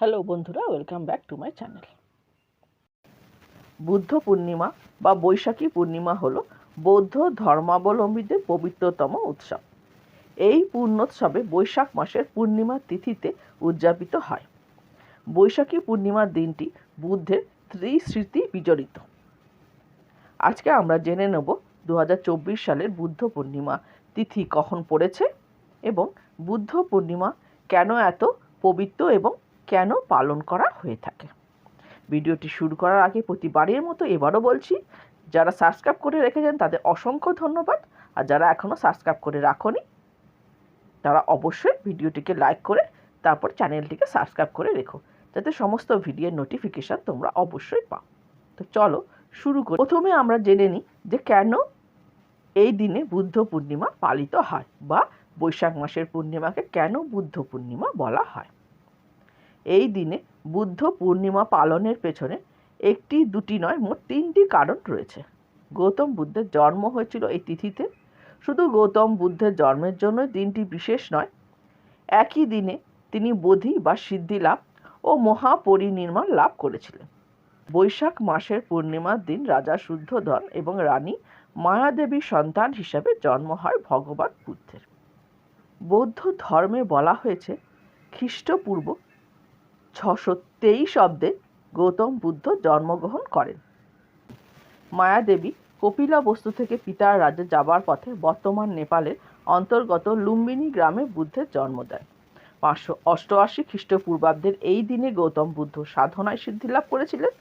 Hello বন্ধুরা welcome back to my channel Buddha Purnima বা বৈশাখী পূর্ণিমা হলো বৌদ্ধ ধর্মাবলম্বীদের পবিত্রতম উৎসব। এই পূর্ণোৎসবে বৈশাখ মাসের পূর্ণিমা তিথিতে উদযাপিত হয়। বৈশাখী পূর্ণিমার দিনটি বুদ্ধের ত্রিস্মৃতি বিজড়িত। আজকে আমরা জেনে নেব দু হাজার চব্বিশ সালের বুদ্ধ পূর্ণিমা তিথি কখন পড়েছে এবং বুদ্ধ পূর্ণিমা কেন এত পবিত্র এবং কেন পালন করা হয়ে থাকে? ভিডিওটি শুরু করার আগে প্রতিবারের মতো এবারও বলছি, যারা সাবস্ক্রাইব করে রেখেছেন তাদের অসংখ্য ধন্যবাদ। আর যারা এখনও সাবস্ক্রাইব করে রাখনি, তারা অবশ্যই ভিডিওটিকে লাইক করে তারপর চ্যানেলটিকে সাবস্ক্রাইব করে রেখো। যাতে সমস্ত ভিডিওর নোটিফিকেশান তোমরা অবশ্যই পাও। তো চলো শুরু করি। প্রথমে আমরা জেনে নিই যে কেন এই দিনে বুদ্ধ পূর্ণিমা পালিত হয় বা বৈশাখ মাসের পূর্ণিমাকে কেন বুদ্ধ পূর্ণিমা বলা হয়। এই দিনে বুদ্ধ পূর্ণিমা পালনের পেছনে একটি, দুটি নয়, মোট তিনটি কারণ রয়েছে। গৌতম বুদ্ধের জন্ম হয়েছিল এই তিথিতে। শুধু গৌতম বুদ্ধের জন্মের জন্য দিনটি বিশেষ নয়, একই দিনে তিনি বোধি বা সিদ্ধি লাভ ও মহাপরিনির্মাণ লাভ করেছিলেন। বৈশাখ মাসের পূর্ণিমার দিন রাজা শুদ্ধধন এবং রানী মায়াদেবীর সন্তান হিসাবে জন্ম হয় ভগবান বুদ্ধের। বৌদ্ধ ধর্মে বলা হয়েছে, খ্রিস্টপূর্ব ছশো তেইশ অব্দে গৌতম বুদ্ধ জন্মগ্রহণ করেন। মায়াদেবী কপিলা বস্তু থেকে পিতার রাজ্যে যাবার পথে বর্তমান নেপালের অন্তর্গত লুম্বিনী গ্রামে বুদ্ধের জন্ম দেয় পাঁচশো অষ্টআশি খ্রিস্টপূর্বাব্দের এই দিনে গৌতম বুদ্ধ সাধনায় সিদ্ধিলাভ করেছিলেন।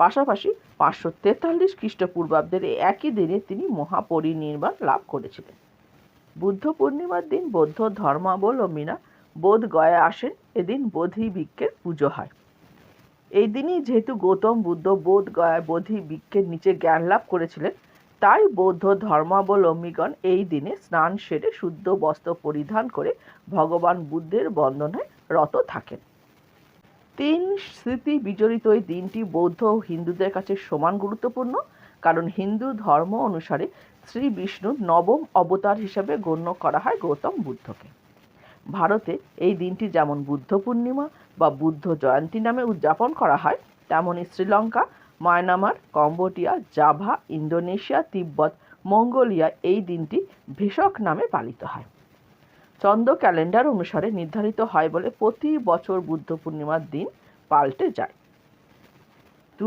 পাশাপাশি পাঁচশো তেতাল্লিশ খ্রিস্টপূর্বাব্দের এই একই দিনে তিনি মহাপরিনির্বাণ লাভ করেছিলেন। বুদ্ধ পূর্ণিমার দিন বৌদ্ধ ধর্মাবলম্বীরা বোধ গয়া আসেন এদিন বোধি বৃক্ষের পুজো হয়। এই দিনই যেহেতু গৌতম বুদ্ধ বোধ গয়া বোধি বৃক্ষের নিচে জ্ঞান লাভ করেছিলেন, তাই বৌদ্ধ ধর্মাবলম্বীগণ এই দিনে স্নান সেরে শুদ্ধ বস্ত্র পরিধান করে ভগবান বুদ্ধের বন্দনায় রত থাকেন। তিন স্মৃতি বিজড়িত এই দিনটি বৌদ্ধ ও হিন্দুদের কাছে সমান গুরুত্বপূর্ণ, কারণ হিন্দু ধর্ম অনুসারে শ্রী বিষ্ণুর নবম অবতার হিসেবে গণ্য করা হয় গৌতম বুদ্ধকে। ভারতে এই দিনটি যেমন বুদ্ধ পূর্ণিমা বা বুদ্ধ জয়ন্তী নামে উদযাপন করা হয় তেমনই Sri Lanka, Myanmar, Cambodia, Java, Indonesia, Tibet, Mongolia এই দিনটি ভেষক নামে পালিত হয়। চন্দ্র ক্যালেন্ডার অনুসারে নির্ধারিত হয় বলে প্রতি বছর বুদ্ধ পূর্ণিমার দিন পাল্টে যায়। দু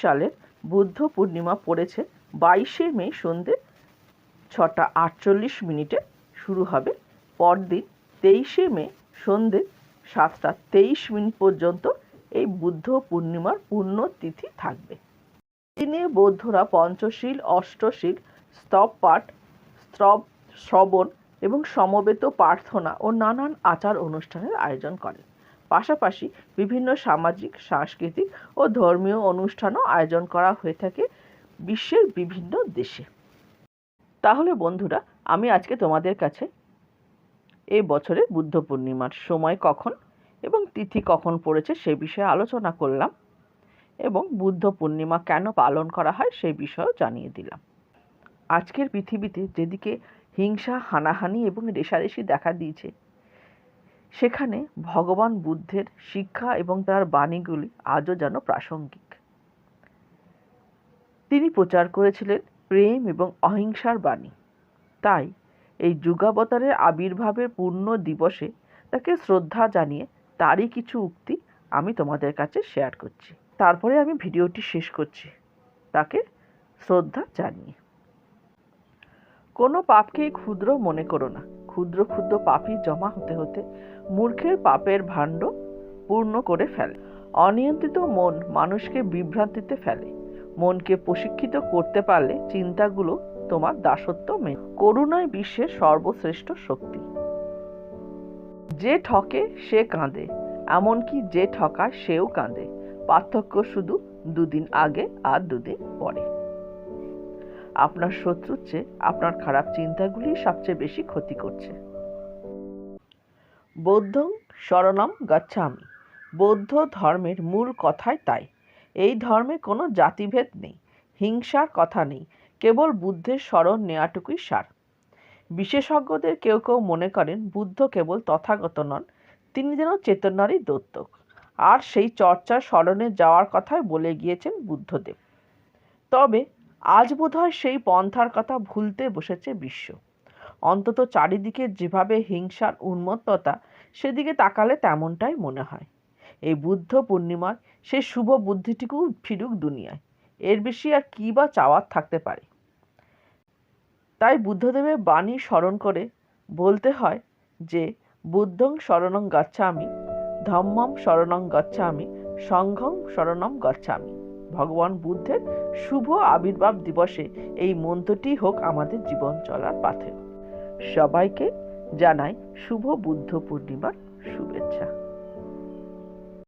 সালের বুদ্ধ পূর্ণিমা পড়েছে বাইশে মে সন্ধে ছটা আটচল্লিশ মিনিটে, শুরু হবে পরদিন তেইশে মে সন্ধে সাতটা তেইশ মিনিট পর্যন্ত এই বুদ্ধ পূর্ণিমার পূর্ণ তিথি থাকবে। দিনে বৌদ্ধরা পঞ্চশীল, অষ্টশীল, স্তব পাঠ স্তব শ্রবণ এবং সমবেত প্রার্থনা ও নানান আচার অনুষ্ঠানের আয়োজন করেন। পাশাপাশি বিভিন্ন সামাজিক, সাংস্কৃতিক ও ধর্মীয় অনুষ্ঠানও আয়োজন করা হয়ে থাকে বিশ্বের বিভিন্ন দেশে। তাহলে বন্ধুরা, আমি আজকে তোমাদের কাছে এই বছরের বুদ্ধ পূর্ণিমার সময় কখন এবং তিথি কখন পড়েছে সে বিষয়ে আলোচনা করলাম এবং বুদ্ধ পূর্ণিমা কেন পালন করা হয় সেই বিষয়েও জানিয়ে দিলাম। আজকের পৃথিবীতে যেদিকে হিংসা, হানাহানি এবং রেশারেশি দেখা দিয়েছে, সেখানে ভগবান বুদ্ধের শিক্ষা এবং তার বাণীগুলি আজও যেন প্রাসঙ্গিক। তিনি প্রচার করেছিলেন প্রেম এবং অহিংসার বাণী। তাই এই যুগাবতারের আবির্ভাবের পূর্ণ দিবসে তাকে শ্রদ্ধা জানিয়ে তারই কিছু উক্তি আমি তোমাদের কাছে শেয়ার করছি। তারপরে আমি ভিডিওটি শেষ করছি। তাকে শ্রদ্ধা জানিয়ে। কোনো পাপকেই ক্ষুদ্র মনে করো না। ক্ষুদ্র ক্ষুদ্র পাপই জমা হতে হতে মূর্খের পাপের ভাণ্ড পূর্ণ করে ফেলে। অনিয়ন্ত্রিত মন মানুষকে বিভ্রান্তিতে ফেলে। মনকে প্রশিক্ষিত করতে পারলে চিন্তাগুলো তোমার দাসত্ব মেনে। করুণায় বিশ্বের সর্বশ্রেষ্ঠ শক্তি। যে ঠকে সে কাঁদে, এমনকি যে ঠকায় সেও কাঁদে। পার্থক্য শুধু দুদিন আগে আর দুদিন পরে। আপনার শত্রুর চেয়ে আপনার খারাপ চিন্তাগুলি সবচেয়ে বেশি ক্ষতি করছে। বৌদ্ধ শরণম গচ্ছামি। বৌদ্ধ ধর্মের মূল কথাই তাই। এই ধর্মে কোনো জাতিভেদ নেই। হিংসার কথা নেই। কেবল বুদ্ধের স্মরণ নেওয়াটুকুই সার। বিশেষজ্ঞদের কেউ কেউ মনে করেন বুদ্ধ কেবল তথাগত নন, তিনি যেন চেতনারই দত্তক আর সেই চর্চার স্মরণে যাওয়ার কথাই বলে গিয়েছেন বুদ্ধদেব। তবে আজ বোধহয় সেই পন্থার কথা ভুলতে বসেছে বিশ্ব। অন্তত চারিদিকে যেভাবে হিংসার উন্মত্ততা, সেদিকে তাকালে তেমনটাই মনে হয়। এই বুদ্ধ পূর্ণিমার সে শুভ বুদ্ধিটিকু ফিরুক দুনিয়ায়। এর বেশি আর কী বা চাওয়ার থাকতে পারে? তাই বুদ্ধদেবের বাণী স্মরণ করে বলতে হয় যে, বুদ্ধং শরণং গচ্ছামি, ধম্মম শরণং গচ্ছামি, সংঘং শরণম গচ্ছামি। ভগবান বুদ্ধের শুভ আবির্ভাব দিবসে এই মন্ত্রটি হোক আমাদের জীবন চলার পাথে সবাইকে জানাই শুভ বুদ্ধ পূর্ণিমার শুভেচ্ছা।